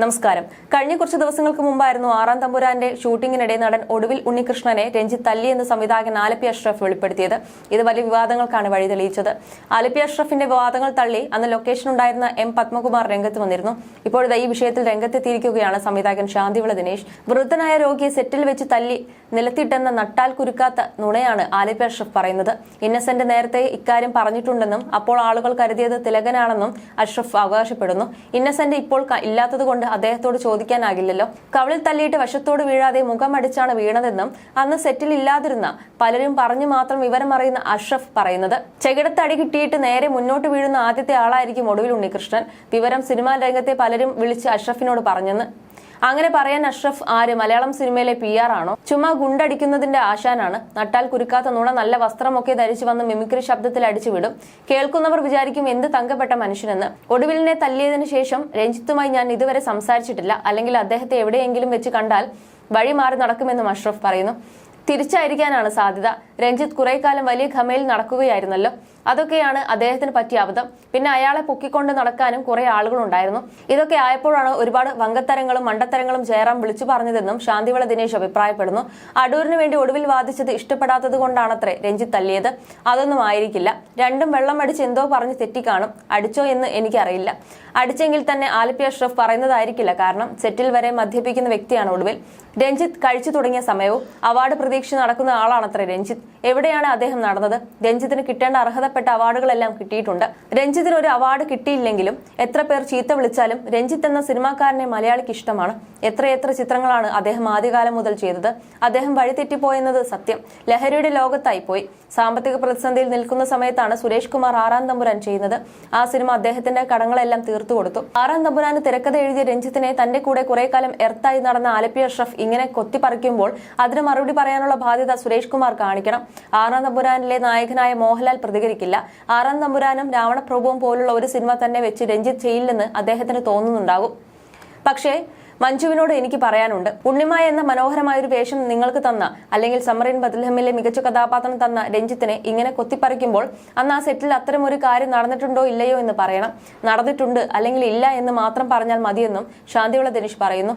നമസ്കാരം. കഴിഞ്ഞ കുറച്ച് ദിവസങ്ങൾക്ക് മുമ്പായിരുന്നു ആറാം തമ്പുരാന്റെ ഷൂട്ടിങ്ങിനിടെ നടൻ ഒടുവിൽ ഉണ്ണികൃഷ്ണനെ രഞ്ജിത്ത് തല്ലിയെന്ന് സംവിധായകൻ ആലപ്പി അഷ്റഫ് വെളിപ്പെടുത്തിയത്. ഇത് വലിയ വിവാദങ്ങൾക്കാണ് വഴി തെളിയിച്ചത്. ആലപ്പി അഷ്റഫിന്റെ വിവാദങ്ങൾ തള്ളി അന്ന് ലൊക്കേഷൻ ഉണ്ടായിരുന്ന എം പത്മകുമാർ രംഗത്ത് വന്നിരുന്നു. ഇപ്പോഴത്തെ ഈ വിഷയത്തിൽ രംഗത്തെത്തിയിരിക്കുകയാണ് സംവിധായകൻ ശാന്തിവിള ദിനേശ്. വൃദ്ധനായ രോഗിയെ സെറ്റിൽ വെച്ച് തല്ലി നിലത്തിട്ടെന്ന നട്ടാൽ കുരുക്കാത്ത നുണയാണ് ആലപ്പി അഷ്റഫ് പറയുന്നത്. ഇന്നസെന്റ് നേരത്തെ ഇക്കാര്യം പറഞ്ഞിട്ടുണ്ടെന്നും അപ്പോൾ ആളുകൾ കരുതിയത് തിലകനാണെന്നും അഷ്റഫ് അവകാശപ്പെടുന്നു. ഇന്നസെന്റ് ഇപ്പോൾ ഇല്ലാത്തതുകൊണ്ട് അദ്ദേഹത്തോട് ചോദിക്കാനാകില്ലല്ലോ. കവിളിൽ തല്ലിയിട്ട് വശത്തോട് വീഴാതെ മുഖമടിച്ചാണ് വീണതെന്നും അന്ന് സെറ്റിൽ ഇല്ലാതിരുന്ന പലരും പറഞ്ഞു മാത്രം വിവരം അറിയുന്ന അഷ്റഫ് പറയുന്നത്. ചെകിടത്തടി കിട്ടിയിട്ട് നേരെ മുന്നോട്ട് വീഴുന്ന ആദ്യത്തെ ആളായിരിക്കും ഒടുവിൽ ഉണ്ണികൃഷ്ണൻ. വിവരം സിനിമാ രംഗത്തെ പലരും വിളിച്ച് അഷ്റഫിനോട് പറഞ്ഞെന്ന്. അങ്ങനെ പറയാൻ അഷ്റഫ് ആര്? മലയാളം സിനിമയിലെ പി ആർ ആണോ? ചുമ്മാ ഗുണ്ടടിക്കുന്നതിന്റെ ആശാനാണ്. നട്ടാൽ കുരുക്കാത്ത നുണ നല്ല വസ്ത്രമൊക്കെ ധരിച്ചു വന്ന് മിമിക്രി ശബ്ദത്തിൽ അടിച്ചുവിടും കേൾക്കുന്നവർ വിചാരിക്കും എന്ത് തങ്കപ്പെട്ട മനുഷ്യനെന്ന്. ഒടുവിലിനെ തല്ലിയതിനു ശേഷം രഞ്ജിത്തുമായി ഞാൻ ഇതുവരെ സംസാരിച്ചിട്ടില്ല. അല്ലെങ്കിൽ അദ്ദേഹത്തെ എവിടെയെങ്കിലും വെച്ച് കണ്ടാൽ വഴി മാറി നടക്കുമെന്നും അഷ്റഫ് പറയുന്നു. തിരിച്ചായിരിക്കാനാണ് സാധ്യത. രഞ്ജിത്ത് കുറെ കാലം വലിയ ഖമയിൽ നടക്കുകയായിരുന്നല്ലോ. അതൊക്കെയാണ് അദ്ദേഹത്തിന് പറ്റിയ അബദ്ധം. പിന്നെ അയാളെ പൊക്കിക്കൊണ്ട് നടക്കാനും കുറെ ആളുകളുണ്ടായിരുന്നു. ഇതൊക്കെ ആയപ്പോഴാണ് ഒരുപാട് വങ്കത്തരങ്ങളും മണ്ടത്തരങ്ങളും ജയറാം വിളിച്ചു പറഞ്ഞതെന്നും ശാന്തിവിള ദിനേശ് അഭിപ്രായപ്പെടുന്നു. അടൂരിന് വേണ്ടി ഒടുവിൽ വാദിച്ചത് ഇഷ്ടപ്പെടാത്തത് കൊണ്ടാണത്രേ രഞ്ജിത്ത് തല്ലിയത്. അതൊന്നും ആയിരിക്കില്ല. രണ്ടും വെള്ളം അടിച്ച് എന്തോ പറഞ്ഞ് തെറ്റിക്കാണും അടിച്ചോ എന്ന് എനിക്കറിയില്ല. അടിച്ചെങ്കിൽ തന്നെ ആലപ്പി അഷ്റഫ് പറയുന്നതായിരിക്കില്ല. കാരണം സെറ്റിൽ വരെ മദ്യപിക്കുന്ന വ്യക്തിയാണ് ഒടുവിൽ. രഞ്ജിത്ത് കഴിച്ചു തുടങ്ങിയ സമയവും അവാർഡ് പ്രതീക്ഷ നടക്കുന്ന ആളാണത്രേ രഞ്ജിത്ത്. എവിടെയാണ് അദ്ദേഹം നടന്നത്? രഞ്ജിത്തിന് കിട്ടേണ്ട അർഹതപ്പെട്ട അവാർഡുകളെല്ലാം കിട്ടിയിട്ടുണ്ട്. രഞ്ജിത്തിന് ഒരു അവാർഡ് കിട്ടിയില്ലെങ്കിലും എത്ര പേർ ചീത്ത വിളിച്ചാലും രഞ്ജിത്ത് എന്ന സിനിമാക്കാരനെ മലയാളിക്ക് ഇഷ്ടമാണ്. എത്രയെത്ര ചിത്രങ്ങളാണ് അദ്ദേഹം ആദ്യകാലം മുതൽ ചെയ്തത്? അദ്ദേഹം വഴിതെറ്റിപ്പോയെന്നത് സത്യം. ലഹരിയുടെ ലോകത്തായി പോയി സാമ്പത്തിക പ്രതിസന്ധിയിൽ നിൽക്കുന്ന സമയത്താണ് സുരേഷ് കുമാർ ആറാം തമ്പുരാൻ ചെയ്യുന്നത്. ആ സിനിമ അദ്ദേഹത്തിന്റെ കടങ്ങളെല്ലാം തീർത്തു കൊടുത്തു. ആറാം തമ്പുരാന് തിരക്കഥ എഴുതിയ രഞ്ജിത്തിനെ തന്റെ കൂടെ കുറെ കാലം എർത്തായി നടന്ന ആലപ്പി അഷ്റഫ് ഇങ്ങനെ കൊത്തിപ്പറിക്കുമ്പോൾ അതിന് മറുപടി പറയാനുള്ള ബാധ്യത സുരേഷ് കുമാർ കാണിക്കണം. ആറാം തമ്പുരാനിലെ നായകനായ മോഹൻലാൽ പ്രതികരിക്കില്ല. ആറാം തമ്പുരാനും രാവണപ്രഭുവും പോലുള്ള ഒരു സിനിമ തന്നെ വെച്ച് രഞ്ജിത്ത് ചെയ്യില്ലെന്ന് അദ്ദേഹത്തിന് തോന്നുന്നുണ്ടാകും. പക്ഷേ മഞ്ജുവിനോട് എനിക്ക് പറയാനുണ്ട്. ഉണ്ണിമ എന്ന മനോഹരമായ ഒരു വേഷം നിങ്ങൾക്ക് തന്ന അല്ലെങ്കിൽ സമറിൻ ബദൽഹമിലെ മികച്ച കഥാപാത്രം തന്ന രഞ്ജിത്തിനെ ഇങ്ങനെ കൊത്തിപ്പറിക്കുമ്പോൾ അന്ന് ആ സെറ്റിൽ അത്തരം ഒരു കാര്യം നടന്നിട്ടുണ്ടോ ഇല്ലയോ എന്ന് പറയണം. നടന്നിട്ടുണ്ട് അല്ലെങ്കിൽ ഇല്ല എന്ന് മാത്രം പറഞ്ഞാൽ മതിയെന്നും ശാന്തിയുള്ള ദിനേശ് പറയുന്നു.